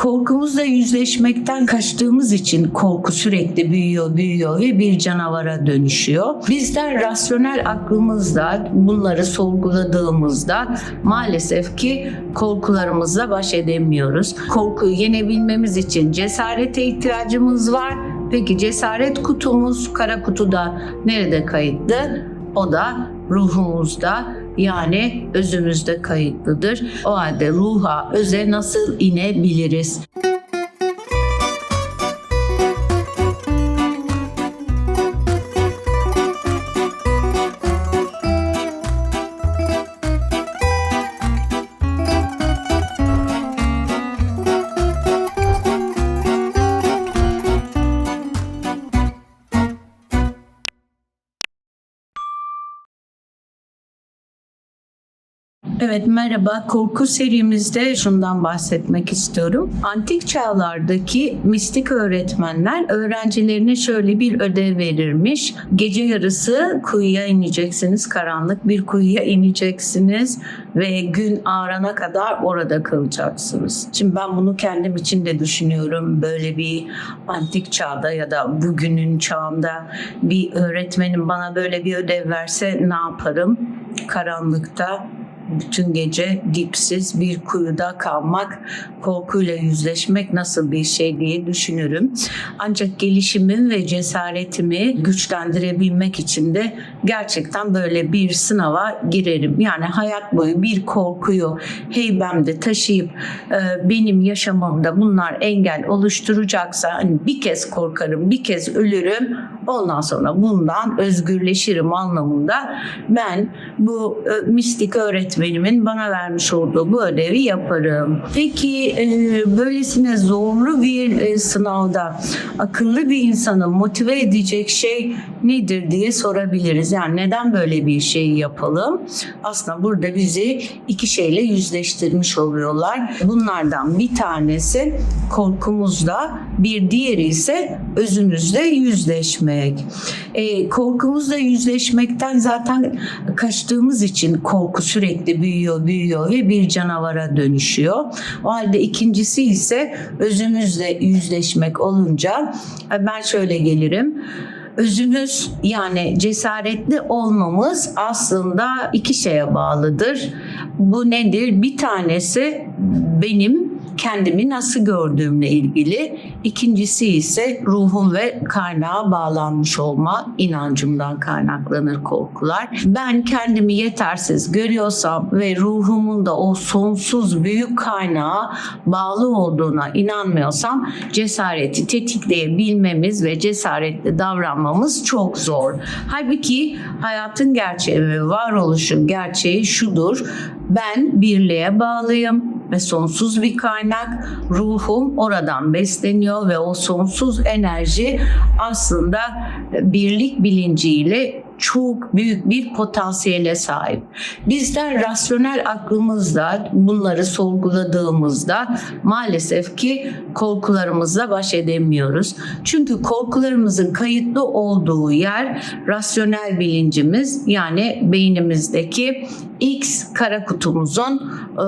Korkumuzla yüzleşmekten kaçtığımız için korku sürekli büyüyor, büyüyor ve bir canavara dönüşüyor. Bizler rasyonel aklımızla bunları sorguladığımızda maalesef ki korkularımızla baş edemiyoruz. Korkuyu yenebilmemiz için cesarete ihtiyacımız var. Peki cesaret kutumuz kara kutuda nerede kayıtlı? O da ruhumuzda yani özümüzde kayıtlıdır. O halde ruha, öze nasıl inebiliriz? Evet merhaba. Korku serimizde şundan bahsetmek istiyorum. Antik çağlardaki mistik öğretmenler öğrencilerine şöyle bir ödev verirmiş. Gece yarısı kuyuya ineceksiniz. Karanlık bir kuyuya ineceksiniz ve gün ağarana kadar orada kalacaksınız. Şimdi ben bunu kendim için de düşünüyorum. Böyle bir antik çağda ya da bugünün çağında bir öğretmenim bana böyle bir ödev verse ne yaparım? Karanlıkta bütün gece dipsiz bir kuyuda kalmak, korkuyla yüzleşmek nasıl bir şey diye düşünürüm. Ancak gelişimim ve cesaretimi güçlendirebilmek için de gerçekten böyle bir sınava girerim. Yani hayat boyu bir korkuyu heybemde taşıyıp e, benim yaşamımda bunlar engel oluşturacaksa hani bir kez korkarım, bir kez ölürüm. Ondan sonra bundan özgürleşirim anlamında ben bu e, mistik öğretmenimin bana vermiş olduğu bu ödevi yaparım. Peki e, böylesine zorlu bir e, sınavda akıllı bir insanı motive edecek şey nedir diye sorabiliriz. Yani neden böyle bir şey yapalım? Aslında burada bizi iki şeyle yüzleştirmiş oluyorlar. Bunlardan bir tanesi korkumuzla, bir diğeri ise özümüzle yüzleşmek. E, korkumuzla yüzleşmekten zaten kaçtığımız için korku sürekli büyüyor, büyüyor ve bir canavara dönüşüyor. O halde ikincisi ise özümüzle yüzleşmek olunca e, ben şöyle gelirim özümüz yani cesaretli olmamız aslında iki şeye bağlıdır. Bu nedir? Bir tanesi benim kendimi nasıl gördüğümle ilgili. İkincisi ise ruhum ve kaynağa bağlanmış olma inancımdan kaynaklanır korkular. Ben kendimi yetersiz görüyorsam ve ruhumun da o sonsuz büyük kaynağa bağlı olduğuna inanmıyorsam cesareti tetikleyebilmemiz ve cesaretli davranmamız çok zor. Halbuki hayatın gerçeği ve varoluşun gerçeği şudur. Ben birliğe bağlıyım ve sonsuz bir kaynak. Ruhum oradan besleniyor ve o sonsuz enerji aslında birlik bilinciyle çok büyük bir potansiyele sahip. Bizler rasyonel aklımızla bunları sorguladığımızda maalesef ki korkularımızla baş edemiyoruz. Çünkü korkularımızın kayıtlı olduğu yer rasyonel bilincimiz yani beynimizdeki X kara kutumuzun e,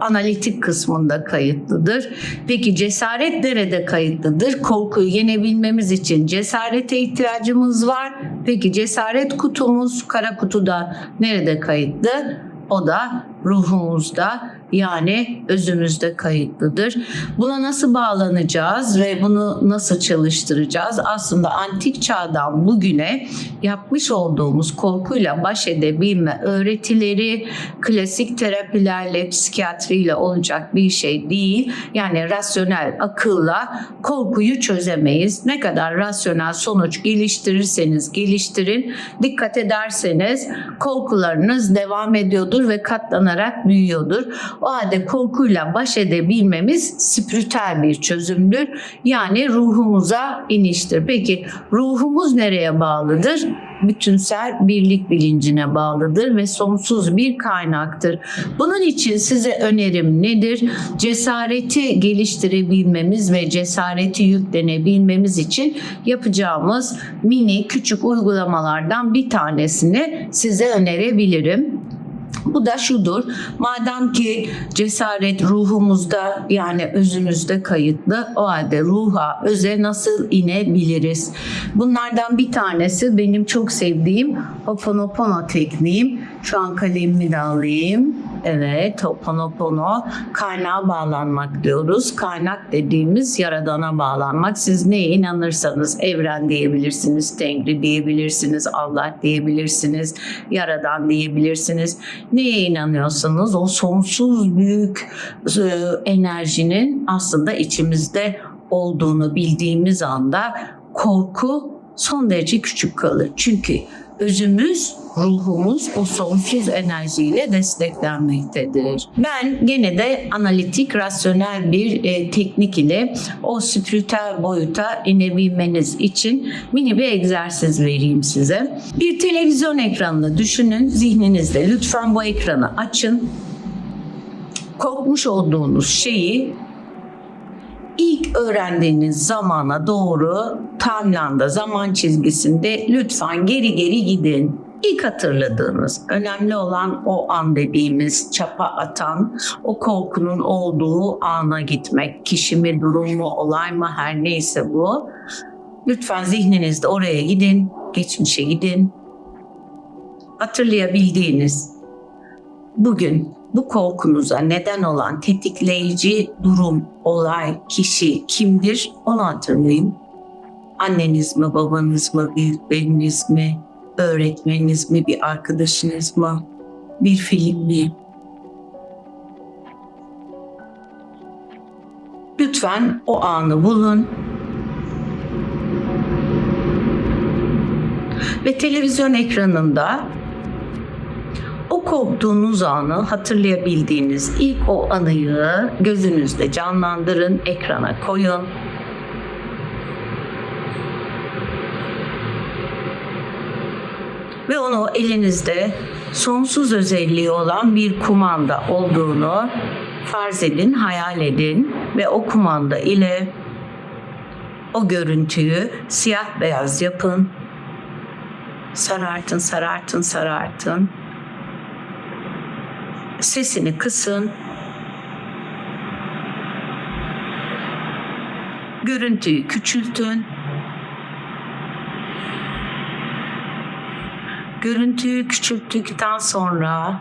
analitik kısmında kayıtlıdır. Peki cesaret nerede kayıtlıdır? Korkuyu yenebilmemiz için cesarete ihtiyacımız var. Peki cesaret kutumuz kara kutuda nerede kayıtlı? O da ruhumuzda yani özümüzde kayıtlıdır. Buna nasıl bağlanacağız ve bunu nasıl çalıştıracağız? Aslında antik çağdan bugüne yapmış olduğumuz korkuyla baş edebilme öğretileri klasik terapilerle, psikiyatriyle olacak bir şey değil. Yani rasyonel akılla korkuyu çözemeyiz. Ne kadar rasyonel sonuç geliştirirseniz geliştirin, dikkat ederseniz korkularınız devam ediyordur ve katlanarak büyüyordur. O halde korkuyla baş edebilmemiz spiritüel bir çözümdür. Yani ruhumuza iniştir. Peki ruhumuz nereye bağlıdır? bütünsel birlik bilincine bağlıdır ve sonsuz bir kaynaktır. Bunun için size önerim nedir? Cesareti geliştirebilmemiz ve cesareti yüklenebilmemiz için yapacağımız mini küçük uygulamalardan bir tanesini size önerebilirim. Bu da şudur. Madem ki cesaret ruhumuzda yani özümüzde kayıtlı o halde ruha, öze nasıl inebiliriz? Bunlardan bir tanesi benim çok sevdiğim Hoponopono tekniğim. Şu an kalemimi de alayım. Evet, Hoponopono kaynağa bağlanmak diyoruz. Kaynak dediğimiz yaradana bağlanmak. Siz neye inanırsanız evren diyebilirsiniz, Tengri diyebilirsiniz, Allah diyebilirsiniz, yaradan diyebilirsiniz. Neye inanıyorsanız o sonsuz büyük e, enerjinin aslında içimizde olduğunu bildiğimiz anda korku son derece küçük kalır. Çünkü özümüz, ruhumuz o sonsuz enerjiyle desteklenmektedir. Ben gene de analitik, rasyonel bir e, teknik ile o spiritüel boyuta inebilmeniz için mini bir egzersiz vereyim size. Bir televizyon ekranını düşünün zihninizde. Lütfen bu ekranı açın. Korkmuş olduğunuz şeyi ilk öğrendiğiniz zamana doğru timelineda, zaman çizgisinde lütfen geri geri gidin. İlk hatırladığınız, önemli olan o an dediğimiz çapa atan, o korkunun olduğu ana gitmek. Kişi mi, durum mu, olay mı her neyse bu. Lütfen zihninizde oraya gidin, geçmişe gidin. Hatırlayabildiğiniz bugün bu korkunuza neden olan tetikleyici durum, olay, kişi kimdir onu hatırlayın. Anneniz mi, babanız mı, büyükleriniz mi, öğretmeniniz mi, bir arkadaşınız mı, bir film mi? Lütfen o anı bulun. Ve televizyon ekranında o korktuğunuz anı hatırlayabildiğiniz ilk o anıyı gözünüzde canlandırın, ekrana koyun. Ve onu elinizde sonsuz özelliği olan bir kumanda olduğunu farz edin, hayal edin ve o kumanda ile o görüntüyü siyah beyaz yapın. Sarartın, sarartın, sarartın sesini kısın. Görüntüyü küçültün. Görüntüyü küçülttükten sonra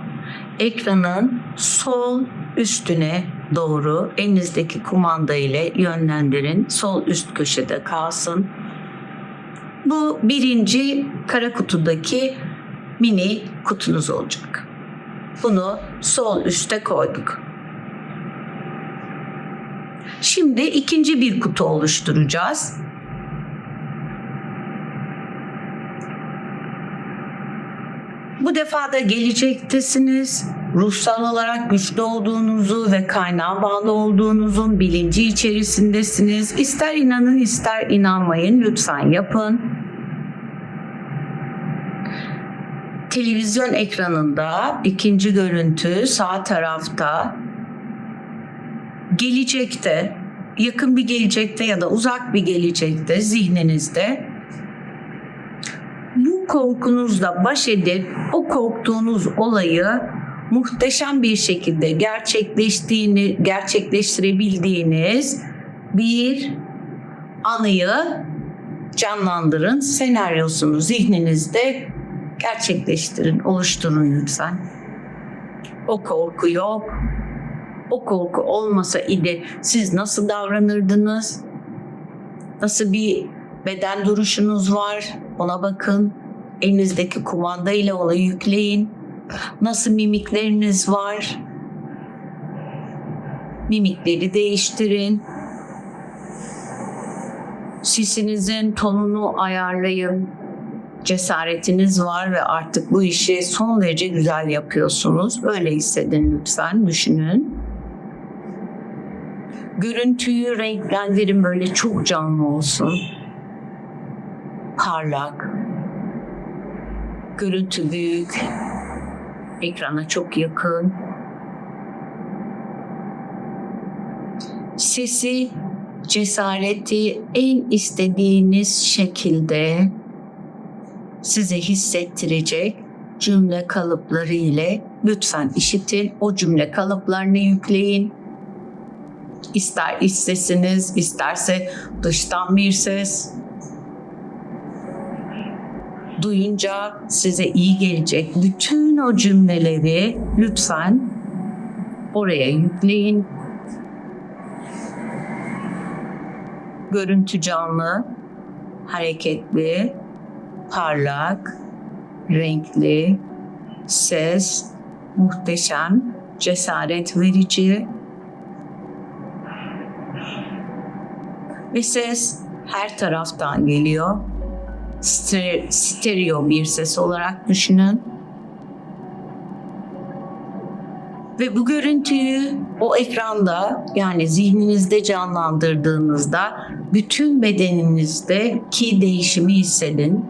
ekranın sol üstüne doğru elinizdeki kumanda ile yönlendirin. Sol üst köşede kalsın. Bu birinci kara kutudaki mini kutunuz olacak. Bunu sol üste koyduk. Şimdi ikinci bir kutu oluşturacağız. Bu defa da gelecektesiniz. Ruhsal olarak güçlü olduğunuzu ve kaynağa bağlı olduğunuzun bilinci içerisindesiniz. İster inanın ister inanmayın lütfen yapın. Televizyon ekranında ikinci görüntü sağ tarafta gelecekte yakın bir gelecekte ya da uzak bir gelecekte zihninizde bu korkunuzla baş edip o korktuğunuz olayı muhteşem bir şekilde gerçekleştiğini gerçekleştirebildiğiniz bir anıyı canlandırın. Senaryosunu zihninizde gerçekleştirin, oluşturun lütfen. O korku yok. O korku olmasa idi siz nasıl davranırdınız? Nasıl bir beden duruşunuz var? Ona bakın. Elinizdeki kumanda ile ona yükleyin. Nasıl mimikleriniz var? Mimikleri değiştirin. Sesinizin tonunu ayarlayın cesaretiniz var ve artık bu işi son derece güzel yapıyorsunuz. Öyle hissedin lütfen, düşünün. Görüntüyü renklendirin böyle çok canlı olsun. Parlak. Görüntü büyük. Ekrana çok yakın. Sesi, cesareti en istediğiniz şekilde size hissettirecek cümle kalıpları ile Lütfen işitin, o cümle kalıplarını yükleyin. İster iç sesiniz, isterse dıştan bir ses. Duyunca size iyi gelecek bütün o cümleleri lütfen oraya yükleyin. Görüntü canlı, hareketli, parlak, renkli, ses muhteşem, cesaret verici ve ses her taraftan geliyor. Stere- Stereo bir ses olarak düşünün. Ve bu görüntüyü o ekranda yani zihninizde canlandırdığınızda bütün bedeninizdeki değişimi hissedin.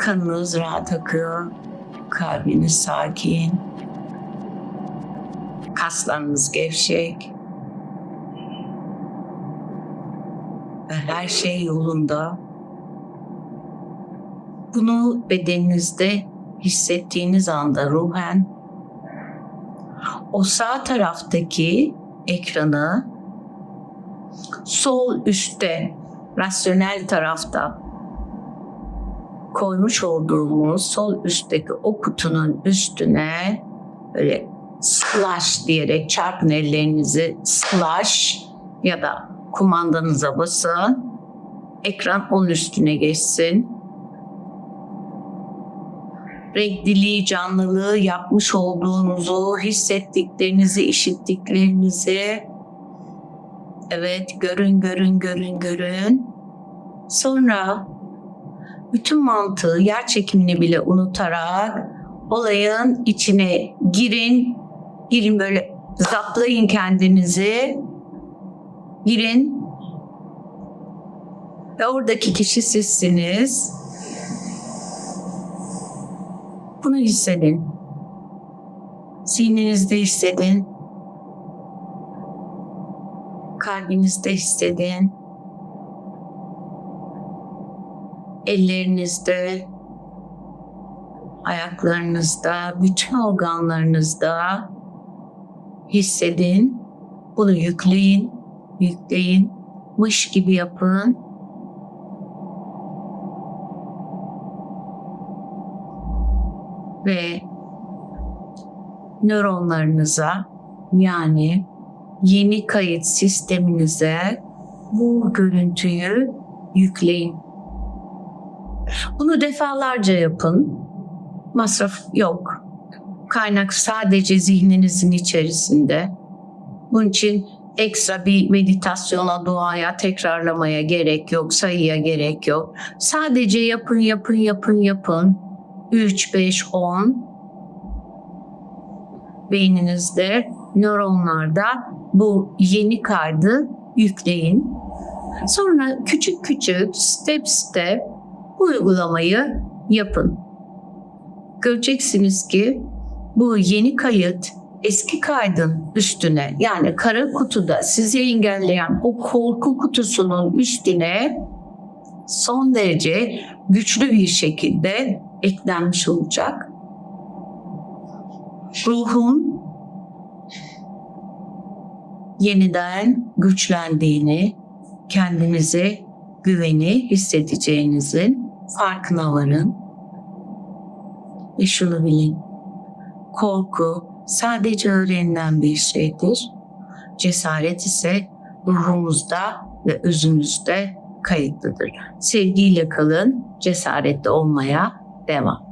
Kanınız rahat akıyor, kalbiniz sakin, kaslarınız gevşek. Ve her şey yolunda. Bunu bedeninizde hissettiğiniz anda ruhen o sağ taraftaki ekranı sol üstte rasyonel tarafta koymuş olduğumuz sol üstteki o kutunun üstüne böyle slash diyerek çarpın ellerinizi slash ya da kumandanıza basın. Ekran onun üstüne geçsin. Renkliliği, canlılığı yapmış olduğunuzu, hissettiklerinizi, işittiklerinizi evet görün, görün, görün, görün. Sonra bütün mantığı, yer çekimini bile unutarak olayın içine girin. Girin böyle zaplayın kendinizi. Girin. Ve oradaki kişi sizsiniz. Bunu hissedin. Zihninizde hissedin. Kalbinizde hissedin. Ellerinizde, ayaklarınızda, bütün organlarınızda hissedin. Bunu yükleyin, yükleyin, mış gibi yapın. Ve nöronlarınıza yani yeni kayıt sisteminize bu görüntüyü yükleyin. Bunu defalarca yapın. Masraf yok. Kaynak sadece zihninizin içerisinde. Bunun için ekstra bir meditasyona, duaya, tekrarlamaya gerek yok, sayıya gerek yok. Sadece yapın, yapın, yapın, yapın. 3, 5, 10 beyninizde, nöronlarda bu yeni kaydı yükleyin. Sonra küçük küçük, step step bu uygulamayı yapın. Göreceksiniz ki bu yeni kayıt eski kaydın üstüne yani kara kutuda sizi engelleyen o korku kutusunun üstüne son derece güçlü bir şekilde eklenmiş olacak. Ruhun yeniden güçlendiğini, kendinize güveni hissedeceğinizin farkına varın. Ve şunu bilin. Korku sadece öğrenilen bir şeydir. Cesaret ise ruhumuzda ve özümüzde kayıtlıdır. Sevgiyle kalın, cesaretli olmaya devam.